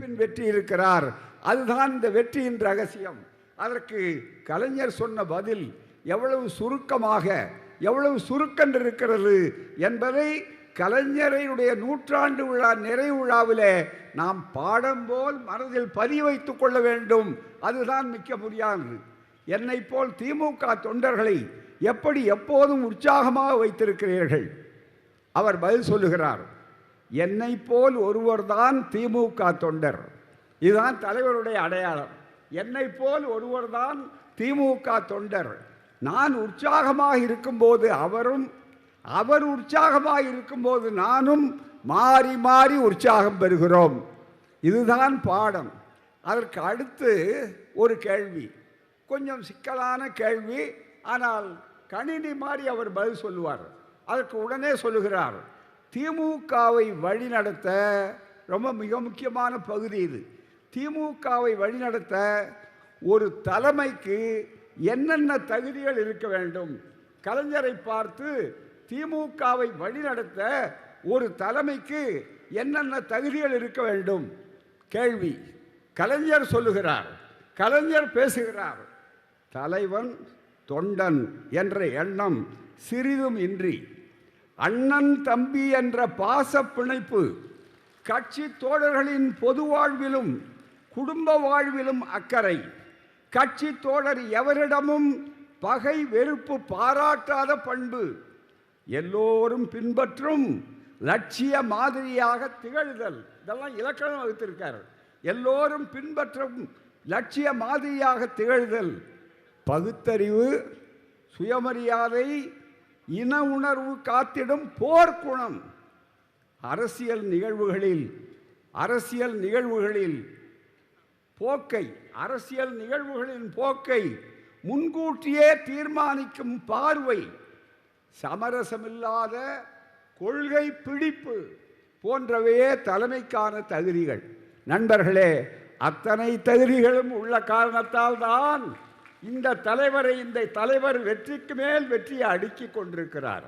பின் வெற்றி இருக்கிறார். அதுதான் இந்த வெற்றியின் ரகசியம். அதற்கு கலைஞர் சொன்ன பதில் எவ்வளவு சுருக்கமாக எவ்வளவு சுருக்கன்று இருக்கிறது என்பதை கலைஞரையுடைய நூற்றாண்டு விழா நிறைவு விழாவிலே நாம் பாடம் போல் மனதில் பதிய வைத்துக் கொள்ள வேண்டும். அதுதான் மிக்க முடியாது என்னை போல் திமுக தொண்டர்களை எப்படி எப்போதும் உற்சாகமாக வைத்திருக்கிறீர்கள்? அவர் பதில் சொல்லுகிறார். என்னை போல் ஒருவர்தான் திமுக தொண்டர். இதுதான் தலைவருடைய அடையாளம். என்னை போல் ஒருவர்தான் திமுக தொண்டர். நான் உற்சாகமாக இருக்கும்போது அவரும் அவர் உற்சாகமாக இருக்கும்போது நானும் மாறி மாறி உற்சாகம் பெறுகிறோம். இதுதான் பாடம். அதற்கு அடுத்து ஒரு கேள்வி. கொஞ்சம் சிக்கலான கேள்வி. ஆனால் கணினி மாதிரி அவர் பதில் சொல்லுவார். அதற்கு உடனே சொல்லுகிறார். திமுகவை வழிநடத்த ரொம்ப மிக முக்கியமான பகுதி இது. திமுகவை வழிநடத்த ஒரு தலைமைக்கு என்னென்ன தகுதிகள் இருக்க வேண்டும்? கலைஞரை பார்த்து திமுகவை வழிநடத்த ஒரு தலைமைக்கு என்னென்ன தகுதிகள் இருக்க வேண்டும்? கேள்வி. கலைஞர் சொல்லுகிறார். கலைஞர் பேசுகிறார். தலைவன் தொண்டன் என்ற எண்ணம் சிறிதும் இன்றி அண்ணன் தம்பி என்ற பாச பிணைப்பு கட்சி தோழர்களின் பொது வாழ்விலும் குடும்ப வாழ்விலும் அக்கறை. கட்சி தோழர் எவரிடமும் பகை வெறுப்பு பாராட்டாத பண்பு. எல்லோரும் பின்பற்றும் லட்சிய மாதிரியாக திகழ்தல். இதெல்லாம் இலக்கணம் வகுத்திருக்கார். எல்லோரும் பின்பற்றும் லட்சிய மாதிரியாக திகழ்தல். பகுத்தறிவு சுயமரியாதை இன உணர்வு காத்திடும் போர்க்குணம் அரசியல் நிகழ்வுகளில் அரசியல் நிகழ்வுகளில் போக்கை அரசியல் நிகழ்வுகளின் போக்கை முன்கூட்டியே தீர்மானிக்கும் பார்வை சமரசமில்லாத கொள்கை பிடிப்பு போன்றவையே தலைமைக்கான தகுதிகள். நண்பர்களே அத்தனை தகுதிகளும் உள்ள காரணத்தால் தான் இந்த தலைவரை இந்த தலைவர் வெற்றிக்கு மேல் வெற்றியை அடுக்கி கொண்டிருக்கிறார்.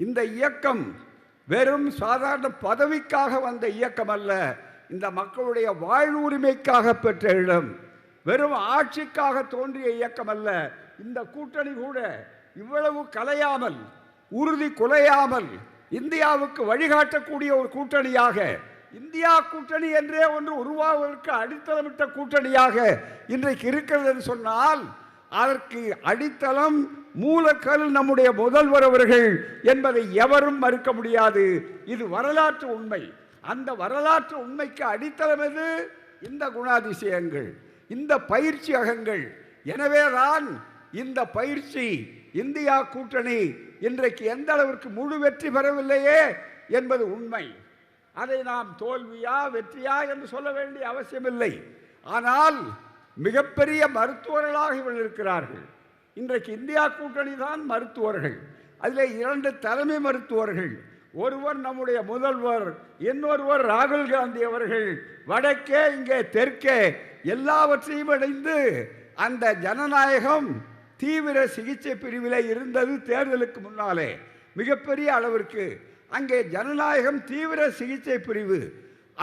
இந்த இயக்கம் வெறும் சாதாரண பதவிக்காக வந்த இயக்கம் அல்ல இந்த மக்களுடைய வாழ்வு உரிமைக்காக பெற்ற இடம். வெறும் ஆட்சிக்காக தோன்றிய இயக்கம் அல்ல இந்த கூட்டணி கூட இவ்வளவு கலையாமல் உறுதி குலையாமல் இந்தியாவுக்கு வழிகாட்டக்கூடிய ஒரு கூட்டணியாக இந்தியா கூட்டணி என்றே ஒன்று உருவாவதற்கு அடித்தளமிட்ட கூட்டணியாக இன்றைக்கு இருக்கிறது என்று சொன்னால் அதற்கு அடித்தளம் மூலக்கல் நம்முடைய முதல்வர் அவர்கள் என்பதை எவரும் மறுக்க முடியாது. இது வரலாற்று உண்மை. அந்த வரலாற்று உண்மைக்கு அடித்தளம் எது? இந்த குணாதிசயங்கள் இந்த பயிற்சி அகங்கள். எனவேதான் இந்த பயிற்சி இந்தியா கூட்டணி இன்றைக்கு எந்த அளவிற்கு முழு வெற்றி பெறவில்லையே என்பது உண்மை. அதை நாம் தோல்வியா வெற்றியா என்று சொல்ல வேண்டிய அவசியமில்லை. ஆனால் மிகப்பெரிய மருத்துவர்களாக இவர்கள் இருக்கிறார்கள். இன்றைக்கு இந்தியா கூட்டணி தான் மருத்துவர்கள். அதில் இரண்டு தலைமை மருத்துவர்கள். ஒருவர் நம்முடைய முதல்வர் இன்னொருவர் ராகுல் காந்தி அவர்கள். வடக்கே இங்கே தெற்கே எல்லாவற்றையும் அடைந்து அந்த ஜனநாயகம் தீவிர சிகிச்சை பிரிவில் இருந்தது தேர்தலுக்கு முன்னாலே. மிகப்பெரிய அளவிற்கு அங்கே ஜனநாயகம் தீவிர சிகிச்சை பிரிவு.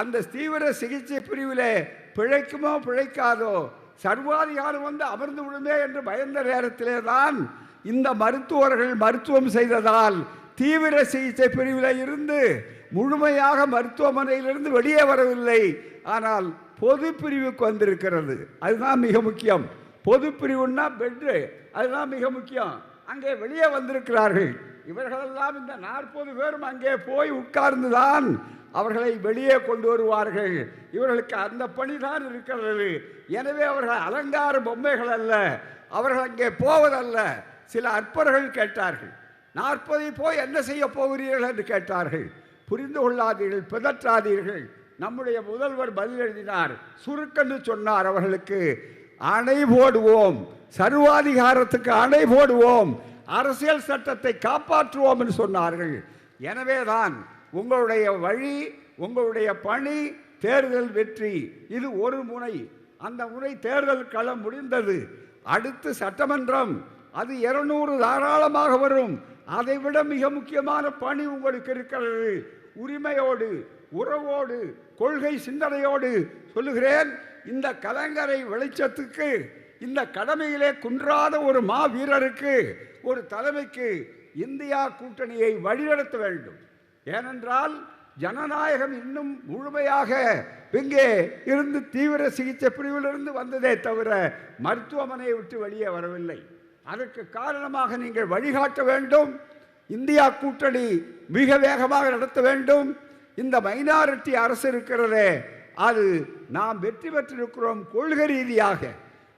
அந்த தீவிர சிகிச்சை பிரிவில் பிழைக்குமோ பிழைக்காதோ சர்வாதிகாரம் வந்து அமர்ந்து விடுமே என்று பயந்த நேரத்திலே தான் இந்த மருத்துவர்கள் மருத்துவம் செய்ததால் தீவிர சிகிச்சை பிரிவில் இருந்து முழுமையாக மருத்துவமனையிலிருந்து வெளியே வரவில்லை. ஆனால் பொது பிரிவுக்கு வந்திருக்கிறது. அதுதான் மிக முக்கியம். பொது பிரிவுன்னா பெட்டு. அதுதான் மிக முக்கியம். அங்கே வெளியே வந்திருக்கிறார்கள். இவர்களெல்லாம் இந்த நாற்பது பேரும் அங்கே போய் உட்கார்ந்துதான் அவர்களை வெளியே கொண்டு வருவார்கள். இவர்களுக்கு அந்த பணிதான் இருக்கிறது. எனவே அவர்கள் அலங்கார பொம்மைகள் அல்ல. அவர்கள் அங்கே போவதல்ல. சில அற்பர்கள் கேட்டார்கள் நாற்பதை போய் என்ன செய்ய போகிறீர்கள்? என்று கேட்டார்கள். புரிந்து கொள்ளாதீர்கள் பிதற்றாதீர்கள். நம்முடைய முதல்வர் பதில் எழுதினார். சுருக்கென்று சொன்னார் அவர்களுக்கு அணை போடுவோம் சர்வாதிகாரத்துக்கு அணை போடுவோம் அரசியல் சட்டத்தை காப்பாற்றுவோம் என்று சொன்னார்கள். எனவேதான் உங்களுடைய வழி உங்களுடைய பணி தேர்தல் வெற்றி இது ஒரு முனை. அந்த முனை தேர்தல் களம் முடிந்தது. அடுத்து சட்டமன்றம். அது இருநூறு தாராளமாக வரும். அதை விட மிக முக்கியமான பணி உங்களுக்கு இருக்கிறது. உரிமையோடு உறவோடு கொள்கை சிந்தனையோடு சொல்லுகிறேன். இந்த கலைஞரை வெளிச்சத்துக்கு இந்த கடமையிலே குன்றாத ஒரு மாவீரருக்கு ஒரு தலைமைக்கு இந்தியா கூட்டணியை வழிநடத்த வேண்டும். ஏனென்றால் ஜனநாயகம் இன்னும் முழுமையாக இங்கே இருந்து தீவிர சிகிச்சை பிரிவிலிருந்து வந்ததே தவிர மருத்துவமனையை விட்டு வெளியே வரவில்லை. அதற்கு காரணமாக நீங்கள் வழிகாட்ட வேண்டும். இந்தியா கூட்டணி மிக வேகமாக நடத்த வேண்டும். இந்த மைனாரிட்டி அரசு இருக்கிறதே அது நாம் வெற்றி பெற்றிருக்கிறோம் கொள்கை ரீதியாக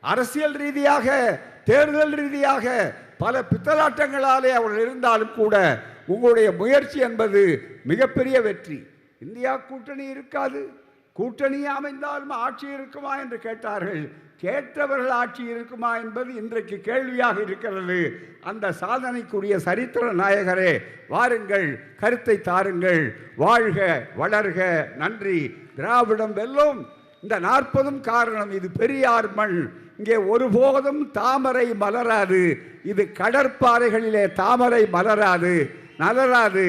அரசியல் ரீதியாக தேர்தல் ரீதியாக பல பித்தலாட்டங்களாலே அவர்கள் இருந்தாலும் கூட உங்களுடைய முயற்சி என்பது மிகப்பெரிய வெற்றி. இந்தியா கூட்டணி இருக்காது. கூட்டணி அமைந்தாலும் ஆட்சி இருக்குமா என்று கேட்டார்கள். கேட்டவர்கள் ஆட்சி இருக்குமா என்பது இன்றைக்கு கேள்வியாக இருக்கிறது. அந்த சாதனைக்குரிய சரித்திர நாயகரே வாருங்கள் கருத்தை தாருங்கள். வாழ்க வளர்க நன்றி. திராவிடம் வெல்லும். இந்த நாற்பதும் காரணம் இது பெரியார் மண். இங்கே ஒருபோதும் தாமரை மலராது. இது கடற்பாறைகளிலே தாமரை மலராது. நகராது.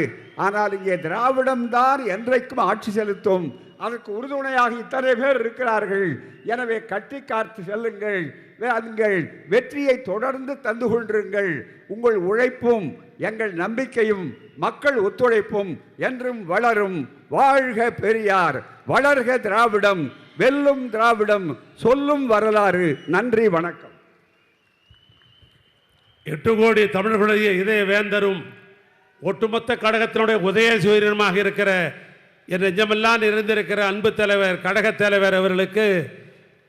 ஆனால் இங்கே திராவிடம்தான் என்றைக்கும் ஆட்சி செலுத்தும். அதற்கு உறுதுணையாக இத்தனை பேர் இருக்கிறார்கள். எனவே கட்டி காத்து செல்லுங்கள். நீங்கள் வெற்றியை தொடர்ந்து தந்து கொண்டிருங்கள். உங்கள் உழைப்பும் எங்கள் நம்பிக்கையும் மக்கள் ஒத்துழைப்பும் என்றும் வளரும். வாழ்க பெரியார். வளர்க திராவிடம். வெல்லும் திராவிடம். சொல்லும் வரலாறு. நன்றி வணக்கம். எட்டு கோடி தமிழர்களுடைய இதய வேந்தரும் ஒட்டுமொத்த கழகத்தினுடைய உதய சூரியனமாக இருக்கிற என் நெஞ்சமெல்லாம் நிறைந்திருக்கிற அன்பு தலைவர் கழக தலைவர் அவர்களுக்கு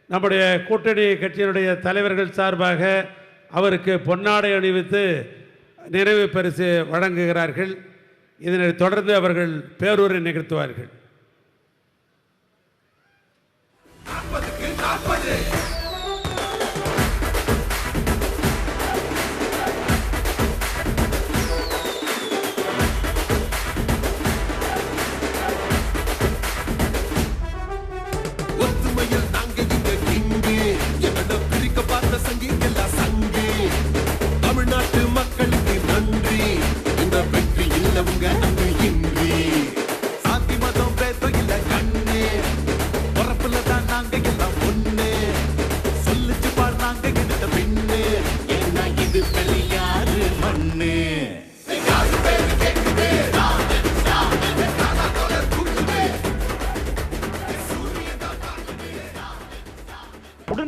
நம்முடைய கூட்டணி கட்சியினுடைய தலைவர்கள் சார்பாக அவருக்கு பொன்னாடை அணிவித்து நிறைவு பரிசு வழங்குகிறார்கள். இதனை தொடர்ந்து அவர்கள் பேரூரை நிகழ்த்துவார்கள்.